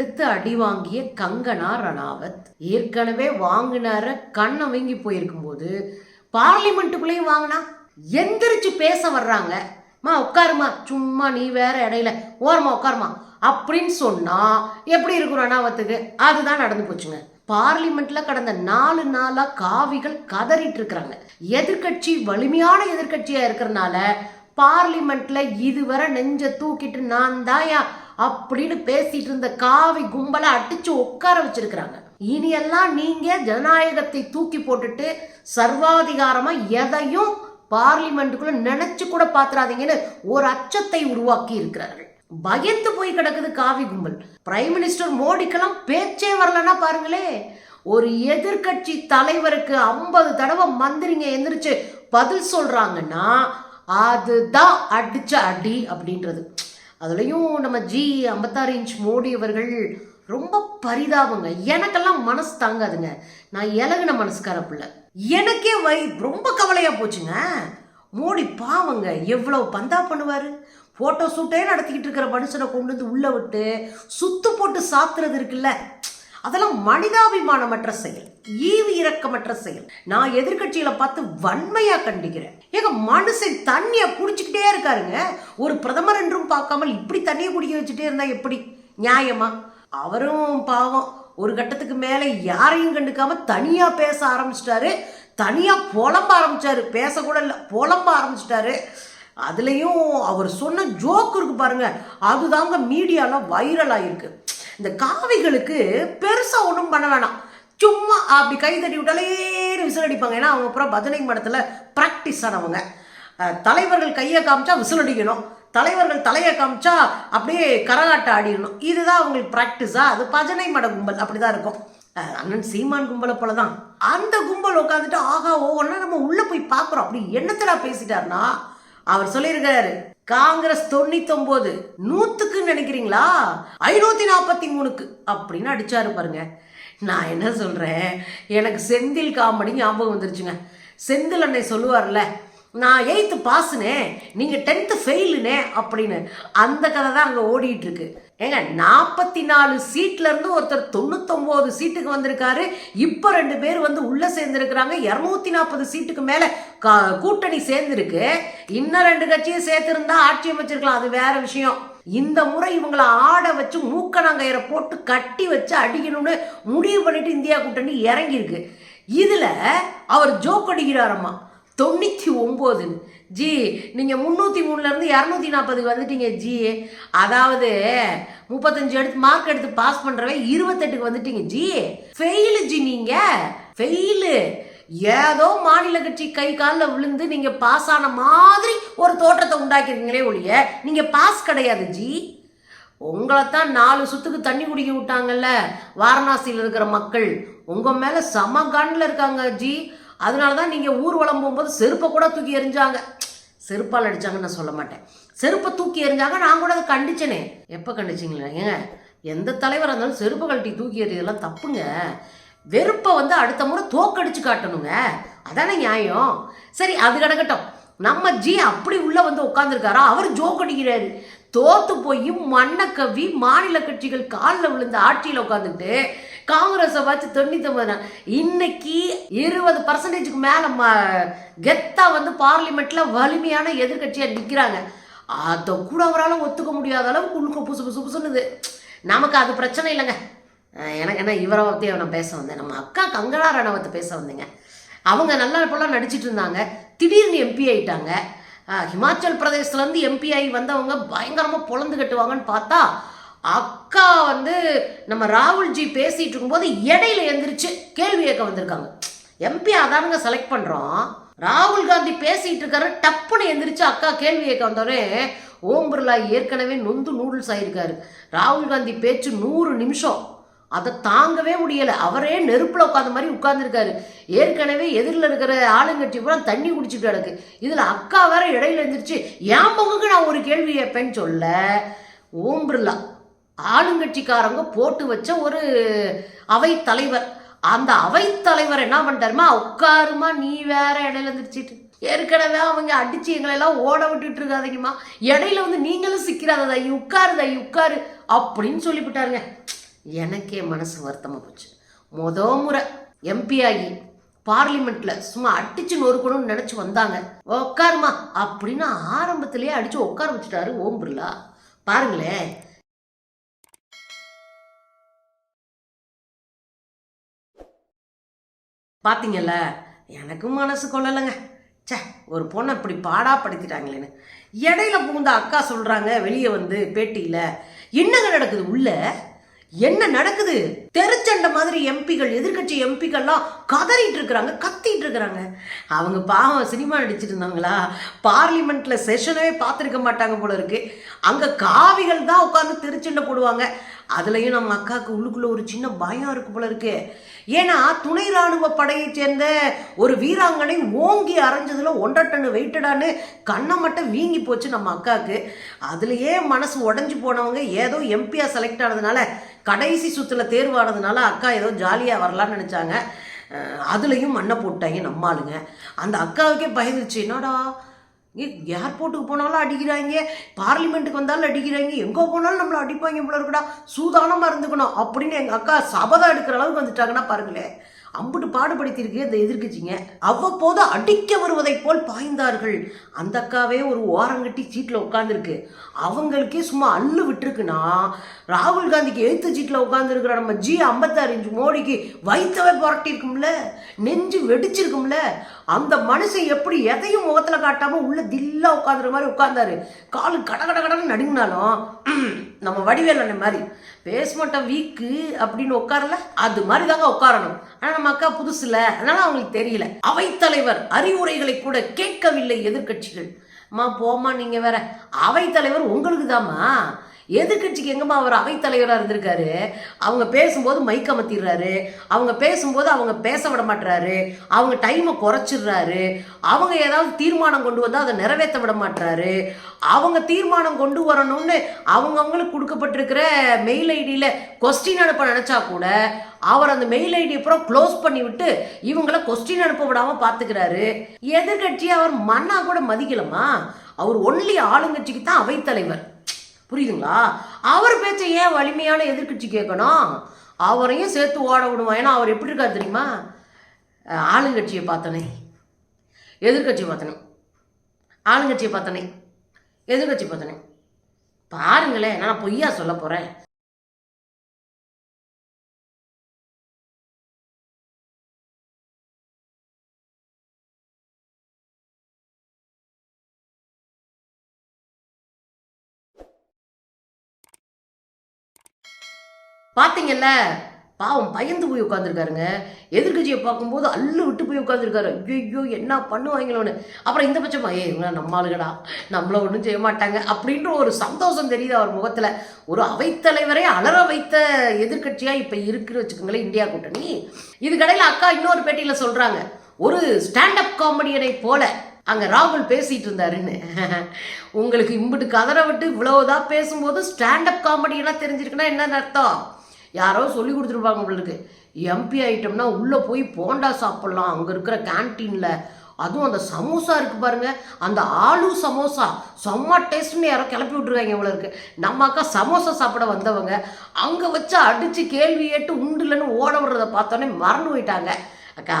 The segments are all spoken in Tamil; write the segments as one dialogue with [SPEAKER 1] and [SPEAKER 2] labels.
[SPEAKER 1] அடுத்தடுத்து அடி வாங்கிய கங்கனா ரணாவத் ஏற்கனவே வாங்கினார கண்ணை வீங்கி போயிருக்கும் போது பார்லிமெண்ட்டுக்குள்ளேயும் வாங்கினா எந்திரிச்சு பேச வர்றாங்க. மா உட்காருமா. சும்மா நீ வேற இடையில ஓரமா உட்காருமா. அப்படின்னு சொன்னா எப்படி இருக்கும் ரணாவத்துக்கு? அதுதான் நடந்து போச்சுங்க. பார்லிமெண்ட்ல கடந்த நாலு நாளா காவிகள் கதறிட்டு இருக்கிறாங்க. எதிர்க்கட்சி வலிமையான எதிர்கட்சியா இருக்கிறனால பார்லிமெண்ட்ல இதுவரை நெஞ்ச தூக்கிட்டு நான் தாயா அப்படின்னு பேசிட்டு இருந்த காவி கும்பலை அடிச்சு உட்கார வச்சிருக்கிறாங்க. இனியெல்லாம் நீங்க ஜனநாயகத்தை தூக்கி போட்டுட்டு சர்வாதிகாரமா எதையும் பார்லிமெண்ட்டுக்குள்ள நினைச்சு கூட பாத்துறாதீங்கன்னு ஒரு அச்சத்தை உருவாக்கி இருக்கிறார்கள். பயந்து போய் கிடக்குது காவி கும்பல். பிரைம் மினிஸ்டர் மோடிக்கெல்லாம் பேச்சே வரலன்னா பாருங்களே. ஒரு எதிர்க்கட்சி தலைவருக்கு ஐம்பது தடவை மந்திரிங்க எந்திரிச்சு பதில் சொல்றாங்கன்னா அதுதான் அடிச்ச அடி அப்படின்றது. அதுலேயும் நம்ம ஜி ஐம்பத்தாறு இன்ச் மோடி அவர்கள் ரொம்ப பரிதாபங்க. எனக்கெல்லாம் மனசு தாங்காதுங்க. நான் இலகுன மனசுக்கார பிள்ளை. எனக்கே வை ரொம்ப கவலையாக போச்சுங்க. மோடி பாவங்க எவ்வளோ பந்தா பண்ணுவார்? ஃபோட்டோ ஷூட்டே நடத்திக்கிட்டு இருக்கிற மனுஷனை கொண்டு வந்து உள்ளே விட்டு சுத்து போட்டு சாத்துறது இருக்குல்ல. அதெல்லாம் மனிதாபிமானமற்ற செயல். ஈவு இரக்கமற்ற செயல். நான் எதிர்கட்சியில் பார்த்து வன்மையாக கண்டிக்கிறேன். ஏங்க மனுஷன் தண்ணியை குடிச்சுக்கிட்டே இருக்காருங்க. ஒரு பிரதமர் என்றும் பார்க்காமல் இப்படி தண்ணியை குடிக்க வச்சுட்டே இருந்தால் எப்படி? நியாயமா? அவரும் பாவம். ஒரு கட்டத்துக்கு மேலே யாரையும் கண்டுக்காம தனியாக பேச ஆரம்பிச்சிட்டாரு. தனியாக புலம்ப ஆரம்பிச்சாரு. பேசக்கூட இல்லை புலம்ப ஆரம்பிச்சிட்டாரு. அதுலேயும் அவர் சொன்ன ஜோக் இருக்கு பாருங்க. அதுதாங்க மீடியாவில் வைரல் ஆயிருக்கு. இந்த காவிகளுக்கு பெருசாக ஒன்றும் பண்ண வேணாம். சும்மா அப்படி கை தட்டி விட்டாலே விசில் அடிப்பாங்க. ஏன்னா அவங்க அப்புறம் பஜனை மடத்தில் ப்ராக்டிஸ் ஆனவங்க. தலைவர்கள் கையை காமிச்சா விசில் அடிக்கணும். தலைவர்கள் தலையை காமிச்சா அப்படியே கரகாட்டம் ஆடிடணும். இதுதான் அவங்களுக்கு ப்ராக்டிஸா அது பஜனை மட கும்பல். அப்படிதான் இருக்கும். அண்ணன் சீமான் கும்பலை போல தான் அந்த கும்பல் உட்காந்துட்டு ஆகா ஓன்னா நம்ம உள்ளே போய் பார்க்குறோம். அப்படி என்னத்தடா பேசிட்டாருன்னா அவர் சொல்லியிருக்காரு காங்கிரஸ் தொண்ணூத்தொன்பது நூத்துக்குன்னு நினைக்கிறீங்களா? ஐநூத்தி நாற்பத்தி மூணுக்கு. அப்படின்னு அடிச்சாரு பாருங்க. நான் என்ன சொல்கிறேன் எனக்கு செந்தில் காமெடி ஞாபகம் வந்துருச்சுங்க. செந்தில் அன்னை சொல்லுவார்ல நான் எயித்து பாஸுனே நீங்கள் டென்த்து ஃபெயிலுனே அப்படின்னு. அந்த கதை தான் அங்கே ஓடிட்டுருக்கு ஏங்க நாற்பத்தி நாலு சீட்லேருந்து ஒருத்தர் தொண்ணூத்தொம்போது சீட்டுக்கு வந்திருக்காரு. இப்போ ரெண்டு பேர் வந்து உள்ளே சேர்ந்துருக்கிறாங்க. இரநூத்தி நாற்பது சீட்டுக்கு மேலே கா- கூட்டணி சேர்ந்துருக்கு. இன்னும் ரெண்டு கட்சியும் சேர்த்துருந்தா ஆட்சி அமைச்சிருக்கலாம். அது வேற விஷயம். இந்த முறை இவங்களை ஆட வச்சு மூக்கணாங்கயிறை போட்டு கட்டி வச்சு அடிக்கணும்னு முடிவு பண்ணிட்டு இந்தியா கூட்டணி இறங்கியிருக்கு. இதில் அவர் ஜோக் அடிக்கிறாரம்மா. தொண்ணூற்றி ஒம்போதுன்னு. ஜி நீங்கள் முந்நூற்றி மூணுலேருந்து இரநூத்தி நாற்பதுக்கு வந்துட்டீங்க ஜி. அதாவது முப்பத்தஞ்சு எடுத்து மார்க் எடுத்து பாஸ் பண்ணுறவே இருபத்தெட்டுக்கு வந்துட்டீங்க ஜி. ஃபெயிலு ஜி நீங்கள் ஃபெயிலு ஏதோ மாநில கட்சி கை காலில் விழுந்து நீங்கள் பாஸ் ஆன மாதிரி ஒரு தோற்றத்தை உண்டாக்கிருக்கீங்களே ஒழிய நீங்கள் பாஸ் கிடையாது ஜி. உங்களை தான் நாலு சுத்துக்கு தண்ணி குடிக்க விட்டாங்கல்ல வாரணாசியில் இருக்கிற மக்கள். உங்கள் மேலே சம கண்ணில் இருக்காங்க ஜி. அதனால தான் நீங்கள் ஊர்வலம் போகும்போது செருப்பை கூட தூக்கி எறிஞ்சாங்க. செருப்பால் அடித்தாங்கன்னு நான் சொல்ல மாட்டேன். செருப்பை தூக்கி எறிஞ்சாங்க நான் கூட அதை கண்டிச்சனே. எப்போ கண்டிச்சிங்களா? ஏங்க எந்த தலைவராக இருந்தாலும் செருப்பு கழட்டி தூக்கி எறியதெல்லாம் தப்புங்க. வெறுப்பை வந்து அடுத்த முறை தோக்கடிச்சு காட்டணுங்க. அதானே நியாயம். சரி அது கிடக்கட்டும் நம்ம ஜி அப்படி உள்ளே வந்து உட்காந்துருக்காரா அவர் ஜோக் அடிக்கிறாரு. தோத்து போய் மண்ணை கவ்வி மாநில கட்சிகள் காலில் விழுந்த ஆட்சியில் உட்காந்துட்டு காங்கிரஸை வச்சு தொண்ணூத்தொம்பது நாள் இன்னைக்கு இருபது பர்சன்டேஜுக்கு மேலே ம கெத்தா வந்து பார்லிமெண்ட்ல வலிமையான எதிர்க்கட்சியாக நிற்கிறாங்க அதை கூட அவரால் ஒத்துக்க முடியாத அளவுக்கு உள்க புசு புசு புசுன்னுது. நமக்கு அது பிரச்சனை இல்லைங்க. எனக்கு என்ன இவரை பற்றி நான் பேச வந்தேன். நம்ம அக்கா கங்கனா ரணவத்தை பேச வந்தேங்க. அவங்க நல்லா இப்போல்லாம் நடிச்சிட்டு இருந்தாங்க. திடீர்னு எம்பி ஆயிட்டாங்க. ஹிமாச்சல் பிரதேசத்துலேருந்து எம்பி ஆகி வந்தவங்க பயங்கரமாக பொழந்து கட்டுவாங்கன்னு பார்த்தா அக்கா வந்து நம்ம ராகுல்ஜி பேசிகிட்டு இருக்கும்போது இடையில எந்திரிச்சு கேள்வி கேட்க வந்திருக்காங்க. எம்பி அதானுங்க செலக்ட் பண்ணுறோம் ராகுல் காந்தி பேசிகிட்டு இருக்காரு டப்புன்னு எந்திரிச்சு அக்கா கேள்வி கேட்க வந்தோடனே ஓம் பிர்லா ஏற்கனவே நொந்து நூடுல்ஸ் ஆகியிருக்காரு ராகுல் காந்தி பேச்சு நூறு நிமிஷம். அதை தாங்கவே முடியலை. அவரே நெருப்பில் உட்காந்த மாதிரி உட்காந்துருக்காரு ஏற்கனவே எதிரில் இருக்கிற ஆளுங்கட்சி பூரா தண்ணி குடிச்சிட்டு கிடக்கு. இதில் அக்கா வேற இடையில எழுந்திரிச்சு என் பங்குக்கு நான் ஒரு கேள்வி கேட்பேன்னு சொல்ல? ஓம் பிர்லா ஆளுங்கட்சிக்காரங்க போட்டு வச்ச ஒரு அவை தலைவர். அந்த அவை தலைவர் என்ன பண்ணிட்டாருமா உட்காருமா நீ வேற இடையில எந்திரிச்சிட்டு. ஏற்கனவே அவங்க அடிச்சு எங்களை எல்லாம் ஓட விட்டுட்டு இருக்காதீங்கம்மா. இடையில வந்து நீங்களும் சிக்கிறாத ஐயோ உட்காரு ஐயோ உட்காரு அப்படின்னு சொல்லிவிட்டாருங்க. எனக்கே மனசு வருத்தமாக போச்சு. மொத முறை எம்பி ஆகி பார்லிமெண்ட்ல சும்மா அடிச்சு நொறுக்கணும்னு நினைச்சு வந்தாங்க. உட்காருமா அப்படின்னு ஆரம்பத்திலேயே அடிச்சு உட்கார வச்சுட்டாரு ஓம் பிர்லா. பாருங்களேன் பார்த்தீங்கல்ல எனக்கும் மனசு கொள்ளலைங்க. ச்சே ஒரு பொண்ணை இப்படி பாடா படுத்திட்டாங்களேன்னு. இடையில புகுந்த அக்கா சொல்கிறாங்க வெளியே வந்து பேட்டியில் என்னங்க நடக்குது உள்ள? என்ன நடக்குது? தெருச்சண்டை மாதிரி எம்பிகள் எதிர்க்கட்சி எம்பிகள்லாம் கதறிட்டு இருக்கிறாங்க கத்திட்டு இருக்கிறாங்க. அவங்க பாவம் சினிமா நடிச்சிட்டு இருந்தாங்களா? பார்லிமெண்ட்ல செஷனவே பார்த்துருக்க மாட்டாங்க போல இருக்கு. அங்க காவிகள் தான் உட்காந்து திருச்சண்டை போடுவாங்க. அதுலேயும் நம்ம அக்காவுக்கு உள்ளுக்குள்ளே ஒரு சின்ன பயம் இருக்கு போல இருக்கு. ஏன்னா துணை ராணுவ படையை சேர்ந்த ஒரு வீராங்கனை ஓங்கி அரைஞ்சதில் ஒன்றரை டன் வெயிட்டடான்னு கண்ணை மட்டும் வீங்கி போச்சு நம்ம அக்காவுக்கு அதுலேயே மனசு உடஞ்சி போனவங்க ஏதோ எம்பியா செலக்ட் ஆனதுனால கடைசி சுத்துல தேர்வானதுனால அக்கா ஏதோ ஜாலியாக வரலான்னு நினச்சாங்க. அதுலேயும் மண்ணை போட்டாங்க நம்ம ஆளுங்க. அந்த அக்காவுக்கே பயந்துச்சு என்னடா ஏர்போர்ட்டுக்கு போனாலும் அடிக்கிறாங்க பார்லிமெண்ட்டுக்கு வந்தாலும் அடிக்கிறாங்க எங்கே போனாலும் நம்மளை அடிப்பாங்க போல இருக்கடா சூதானமாக இருந்துக்கணும் அப்படின்னு எங்கள் அக்கா சபதம் எடுக்கிற அளவுக்கு வந்துட்டாங்கன்னா பாருங்களேன். அம்புட்டு பாடுபடுத்தியிருக்கு இந்த எதிர்கட்சிங்க அவ்வப்போது அடிக்க வருவதைப் போல் பாய்ந்தார்கள். அந்த அக்காவே ஒரு ஓரங்கட்டி சீட்டில் உட்காந்துருக்கு அவங்களுக்கே சும்மா அள்ளு விட்டுருக்குன்னா ராகுல் காந்திக்கு எழுத்து சீட்டில் உட்காந்துருக்கிற நம்ம ஜி ஐம்பத்தாறு இன்ச்சு மோடிக்கு வயிற்றவே புரட்டியிருக்கும்ல? நெஞ்சு வெடிச்சிருக்கும்ல? அந்த மனுஷன் எப்படி எதையும் முகத்தில் காட்டாமல் உள்ள தில்லாக உட்காந்துற மாதிரி உட்காந்தாரு காலு கட கட கடன்னு நடுங்கினாலும் நம்ம வடிவேல் அந்த மாதிரி பேஸ்மட்டம் வீக்கு அப்படின்னு உட்காரல? அது மாதிரி தாங்க உட்காரணும். ஆனால் நம்ம அக்கா புதுசுல அதனால அவங்களுக்கு தெரியல. அவைத்தலைவர் அறிவுரைகளை கூட கேட்கவில்லை எதிர்க்கட்சிகள். அம்மா போமா நீங்கள் வேற. அவைத்தலைவர் உங்களுக்கு தாம்மா. எதிர்கட்சிக்கு எங்கம்மா அவர் அவைத்தலைவராக இருந்திருக்காரு? அவங்க பேசும்போது மைக் அமர்த்திடுறாரு. அவங்க பேசும்போது அவங்க பேச விட மாட்டுறாரு அவங்க டைமை குறைச்சிடுறாரு. அவங்க ஏதாவது தீர்மானம் கொண்டு வந்தால் அதை நிறைவேற்ற விட மாட்டுறாரு அவங்க தீர்மானம் கொண்டு வரணும்னு அவங்கவுங்களுக்கு கொடுக்கப்பட்டிருக்கிற மெயில் ஐடியில் கொஸ்டின் அனுப்ப நினச்சா கூட அவர் அந்த மெயில் ஐடி அப்புறம் க்ளோஸ் பண்ணி விட்டு இவங்கள கொஸ்டின் அனுப்ப விடாமல் பார்த்துக்கிறாரு எதிர்கட்சி அவர் மன்னா கூட மதிக்கலமா அவர் ஒன்லி ஆளுங்கட்சிக்கு தான் அவைத்தலைவர் புரியுதுங்களா? அவர் பேச்சை ஏன் வலிமையான எதிர்க்கட்சி கேட்கணும்? அவரையும் சேர்த்து ஓட விடுவான் ஏன்னா அவர் எப்படி இருக்காரு தெரியுமா? ஆளுங்கட்சியை பார்த்தனே எதிர்க்கட்சியை பார்த்தனே ஆளுங்கட்சியை பார்த்தனே எதிர்க்கட்சி பார்த்தனே பாருங்களேன் நான் பொய்யா சொல்ல போகிறேன் பார்த்தீங்கல்ல பாவம் பயந்து போய் உட்காந்துருக்காருங்க எதிர்கட்சியை பார்க்கும்போது அள்ளு விட்டு போய் உட்காந்துருக்காரு ஐயோ என்ன பண்ணுவாங்களோன்னு. அப்புறம் இந்த பட்சமா ஏ இவங்க நம்ம ஆளுகடா நம்மள ஒன்றும் செய்ய மாட்டாங்க. அப்படின்ற ஒரு சந்தோஷம் தெரியுது அவர் முகத்தில். ஒரு அவைத்தலைவரை அலற வைத்த எதிர்க்கட்சியாக இப்போ இருக்குன்னு வச்சுக்கோங்களேன் இந்தியா கூட்டணி. இதுக்கடையில் அக்கா இன்னொரு பேட்டியில் சொல்கிறாங்க ஒரு ஸ்டாண்டப் காமெடியனை போல அங்கே ராகுல் பேசிகிட்டு இருந்தாருன்னு. உங்களுக்கு இம்புட்டு கதற விட்டு இவ்வளோதான் பேசும்போது ஸ்டாண்டப் காமெடியெல்லாம் தெரிஞ்சிருக்குன்னா என்ன அர்த்தம்? யாரோ சொல்லி கொடுத்துருப்பாங்க உங்களுக்கு எம்பி ஐட்டம்னா உள்ளே போய் போண்டா சாப்பிட்லாம். அங்கே இருக்கிற கேன்டீனில் அதுவும் அந்த சமோசா இருக்குது பாருங்கள் அந்த ஆலு சமோசா. செம்ம டேஸ்ட்னு யாரோ கிளப்பி விட்ருக்காங்க இவ்வளோ இருக்கு நம்ம அக்கா சமோசா சாப்பிட வந்தவங்க அங்கே வச்சு அடித்து கேள்வி கேட்டு உண்டுலன்னு ஓட விடுறத பார்த்தோன்னே மறந்து போயிட்டாங்க. அக்கா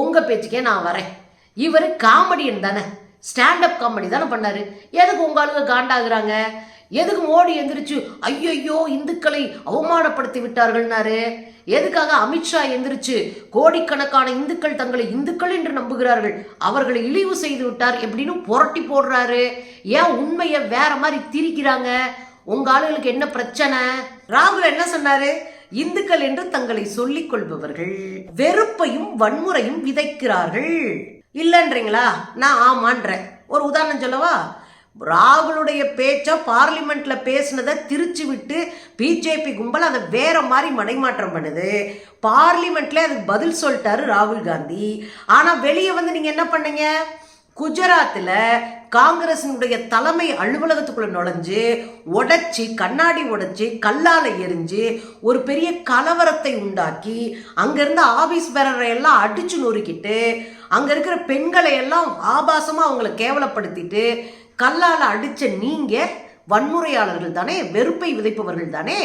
[SPEAKER 1] உங்கள் பேச்சுக்கே நான் வரேன். இவர் காமெடியன் தானே. ஸ்டாண்டப் காமெடி தானே பண்ணார். எதுக்கு உங்க ஆளுங்க காண்டாகிறாங்க? எதுக்கு மோடி எந்திரிச்சு ஐயையோ இந்துக்களை அவமானப்படுத்தி விட்டார்கள்னாரு? எதுக்காக அமித்ஷா எந்திரிச்சு கோடிக்கணக்கான இந்துக்கள் தங்களை இந்துக்கள் என்று நம்புகிறார்கள்? அவர்களை இழிவு செய்து விட்டார் எப்படின்னு புரட்டி போடுறாரு. ஏன் உண்மையை வேற மாதிரி திரிக்கிறாங்க? உங்க ஆளுகளுக்கு என்ன பிரச்சனை? ராகுல் என்ன சொன்னாரு? இந்துக்கள் என்று தங்களை சொல்லிக் கொள்பவர்கள் வெறுப்பையும் வன்முறையும் விதைக்கிறார்கள். இல்லைன்றீங்களா? நான் ஆமான்றேன். ஒரு உதாரணம் சொல்லவா? ராகுலுடைய பேச்சை பார்லிமெண்ட்ல பேசினதை திரிச்சு விட்டு பிஜேபி கும்பல் அதை வேற மாதிரி மடைமாற்றம் பண்ணுது. பார்லிமெண்ட்ல அதுக்கு பதில் சொல்லிட்டாரு ராகுல் காந்தி. ஆனால் வெளியே வந்து நீங்க என்ன பண்ணீங்க? குஜராத்தில் காங்கிரசினுடைய தலைமை அலுவலகத்துக்குள்ள நுழைஞ்சு உடைச்சி கண்ணாடி உடைச்சி கல்லால் எரிஞ்சு ஒரு பெரிய கலவரத்தை உண்டாக்கி அங்கேருந்து ஆபீஸ் பேரரை எல்லாம் அடிச்சு நொறுக்கிட்டு அங்கே இருக்கிற பெண்களை எல்லாம் ஆபாசமாக அவங்கள கேவலப்படுத்திட்டு கல்லால் அடித்த நீங்கள் வன்முறையாளர்கள் தானே வெறுப்பை விதைப்பவர்கள் தானே?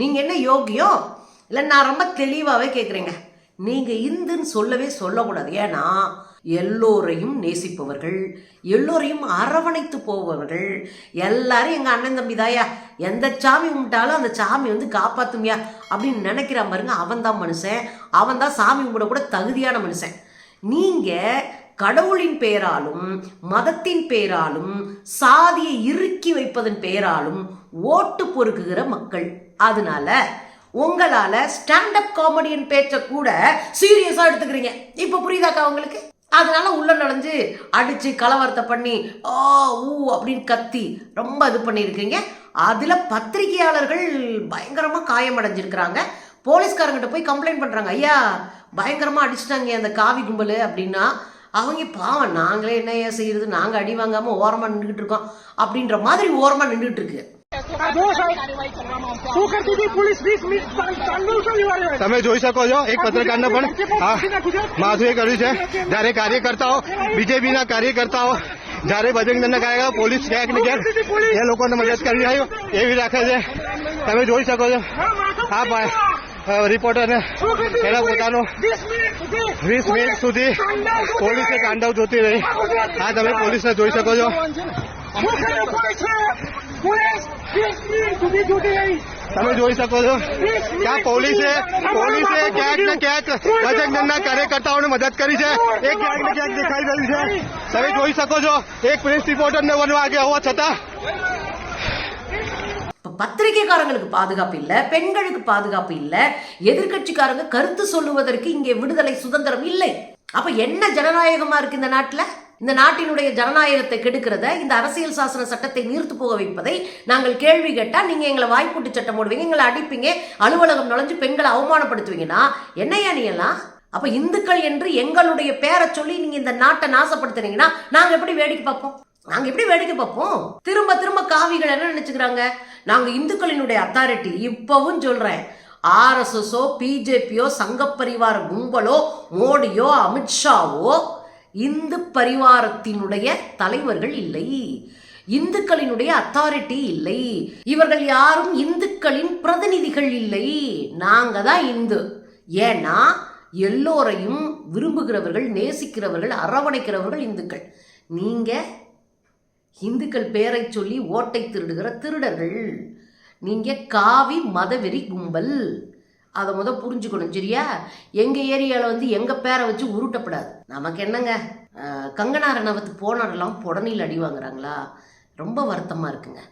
[SPEAKER 1] நீங்கள் என்ன யோகியம் இல்லை நான் ரொம்ப தெளிவாகவே கேட்குறேங்க நீங்கள் இந்துன்னு சொல்லவே சொல்லக்கூடாது. ஏன்னா எல்லோரையும் நேசிப்பவர்கள் எல்லோரையும் அரவணைத்து போபவர்கள் எல்லாரும் எங்கள் அண்ணன் தம்பி தாயா எந்த சாமி கும்பிட்டாலும் அந்த சாமி வந்து காப்பாற்றுமியா அப்படின்னு நினைக்கிறான் பாருங்க. அவன் தான் மனுஷன். அவன் தான் சாமி கும்பிட கூட தகுதியான மனுஷன். நீங்கள் கடவுளின் பெயராலும் மதத்தின் பெயராலும் சாதியை இறுக்கி வைப்பதன் பெயராலும் ஓட்டு பொறுக்குகிற மக்கள். அதனால உங்களால ஸ்டாண்டப் காமெடியன் பேச்ச கூட சீரியஸா எடுத்துக்கிறீங்க. இப்ப புரியுதாக்கா உங்களுக்கு? அதனால உள்ள நுழைஞ்சு அடிச்சு கலவரத்தை பண்ணி ஆ ஊ அப்படின்னு கத்தி ரொம்ப இது பண்ணியிருக்கீங்க. அதில் பத்திரிகையாளர்கள் பயங்கரமாக காயமடைஞ்சிருக்கிறாங்க. போலீஸ்காரங்கிட்ட போய் கம்ப்ளைண்ட் பண்ணுறாங்க ஐயா பயங்கரமாக அடிச்சிட்டாங்க அந்த காவி கும்பல் அப்படின்னா அவங்க பாவம் நாங்களே என்ன ஏன் செய்யறது நாங்க அடி வாங்காம ஓரமா நின்றுட்டு இருக்கோம் அப்படின்ற மாதிரி ஓரமா நின்றுட்டு இருக்கு
[SPEAKER 2] શું કરતી હતી પોલીસ વીસ મિનિટ ચાલુ શું યુવાને
[SPEAKER 3] તમે જોઈ શકો છો એક પત્રકારને પણ હા માથું એ કર્યું છે જ્યારે કાર્યકર્તાઓ બીજેપીના કાર્યકર્તાઓ જ્યારે બજરંગ દળના કાર્યકર્તાઓ પોલીસ ક્યાંક ને ક્યાંક એ લોકોને મદદ કરી રહ્યો એવી રાખે છે તમે જોઈ શકો છો આ ભાઈ અ, રિપોર્ટરને એના પોતાનો
[SPEAKER 2] વીસ મિનિટ સુધી
[SPEAKER 3] પોલીસે કાંડવ જોતી રહી. આ તમે પોલીસને જોઈ શકો છો. તમે જોઈ શકો છો ક્યાં પોલીસે પોલીસે ક્યાંક ને ક્યાંક ગજગનના કાર્યકર્તાઓને મદદ કરી છે. એક ક્યાંક ને ક્યાંક દેખાઈ રહ્યું છે. તમે જોઈ શકો છો એક પ્રેસ રિપોર્ટરને બનવા આગે હોવા છતાં.
[SPEAKER 1] பத்திரிகைக்காரங்களுக்கு பாதுகாப்பு இல்லை பெண்களுக்கு பாதுகாப்பு இல்லை எதிர்க்கட்சிக்காரங்க கருத்து சொல்லுவதற்கு இங்கே விடுதலை சுதந்திரம் இல்லை. அப்ப என்ன ஜனநாயகமா இருக்கு இந்த நாட்டில்? இந்த நாட்டினுடைய ஜனநாயகத்தை கெடுக்கிறத இந்த அரசியல் சாசன சட்டத்தை நீர்த்து போக வைப்பதை நாங்கள் கேள்வி கேட்டால் நீங்கள் எங்களை வாய்ப்பூட்டு சட்டம் போடுவீங்க எங்களை அடிப்பீங்க அலுவலகம் நுழைஞ்சு பெண்களை அவமானப்படுத்துவீங்கன்னா என்னையா நீ எல்லாம்? அப்போ இந்துக்கள் என்று எங்களுடைய பேரை சொல்லி நீங்கள் இந்த நாட்டை நாசப்படுத்துனீங்கன்னா நாங்கள் எப்படி வேடிக்கை பார்ப்போம்? நாங்க எப்படி வேடிக்கை பார்ப்போம்? திரும்ப திரும்ப காவிகள் என்ன நினைச்சுக்கிறாங்க? நாங்க இந்துக்களினுடைய அத்தாரிட்டி இப்பவும் சொல்றேன். ஆர்எஸ்எஸோ பிஜேபியோ சங்கப்பரிவார கும்பலோ மோடியோ அமித்ஷாவோ இந்து பரிவாரத்தினுடைய தலைவர்கள் இல்லை. இந்துக்களினுடைய அத்தாரிட்டி இல்லை. இவர்கள் யாரும் இந்துக்களின் பிரதிநிதிகள் இல்லை. நாங்க தான் இந்து. ஏன்னா எல்லோரையும் விரும்புகிறவர்கள் நேசிக்கிறவர்கள் அரவணைக்கிறவர்கள் இந்துக்கள். நீங்க இந்துக்கள் பேரை சொல்லி ஓட்டை திருடுகிற திருடர்கள். நீங்கள் காவி மதவெறி கும்பல். அதை முத புரிஞ்சுக்கணும் சரியா? எங்கள் ஏரியாவில் வந்து எங்கள் பேரை வச்சு உருட்டப்படாது. நமக்கு என்னங்க? கங்கனா ரணவத்து போனாடெல்லாம் புடனில் அடி வாங்குறாங்களா? ரொம்ப வருத்தமாக இருக்குங்க.